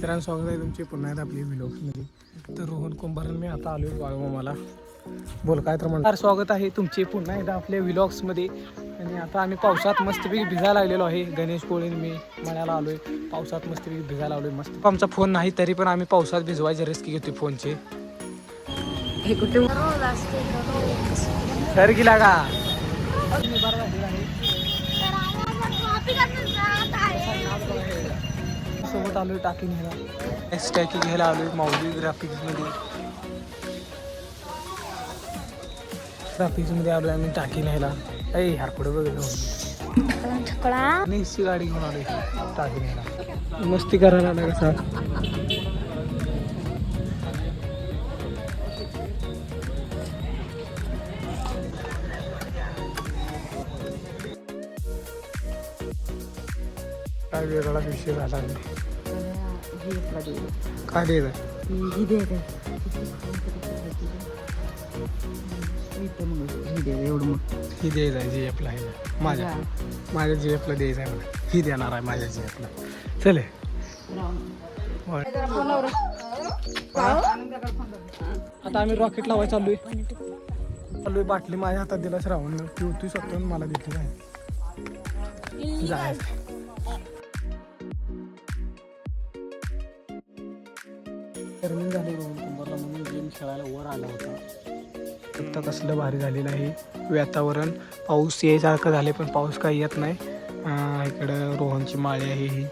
मित्रांनो स्वागत आहे तुमचे पुन्हा एकदा आपली व्हिडिओमध्ये तर रोहन कुंभारन मी आता आलो बाळू मला बोल काय तर म्हणणार स्वागत आहे तुमचे पुन्हा एकदा आपल्या व्हिलॉग्समध्ये आणि आता आम्ही पावसात मस्तपैकी भिजायला लागलेलो आहे. गणेश कोळीन मी मण्याला आलोय पावसात मस्तपैकी भिजायला आलोय मस्त. आमचा फोन नाही तरी पण आम्ही पावसात भिजवायचे रिस्क घेतोय फोनचे. हे कुठे? सर गेला का? सोबत आलोय टाकी घ्यायला. एस टाकी घ्यायला आलोय माऊली ग्राफिक्समध्ये ग्राफिक्समध्ये आलोय आम्ही टाकी न्यायला. ऐ ह्यार पुढे बघितलं आणि हिची गाडी घेऊन आलोय टाकी न्यायला. मस्ती करायला ना कसा काय वेगळा विषय झाला नाही. काय द्यायचं एवढं ही द्यायचं आहे जी आपला आहे माझ्या. माझ्या जी आपला द्यायचं आहे मला ही देणार आहे माझ्या जी आपला चले होय. आता आम्ही रॉकेट लावायला चाललोय. चाललोय बाटली माझ्या हातात दिला श्रावण तू तू स्वतः मला देते काय जायचं टर्निंग झाली रोहन कुंभारला म्हणून गेम खेळायला वर आला होता आता कसलं भारी झालेलं आहे. वातावरण पाऊस यायसारखं झाले पण पाऊस काही येत नाही. अं, इकडं रोहनची माळी आहे ही.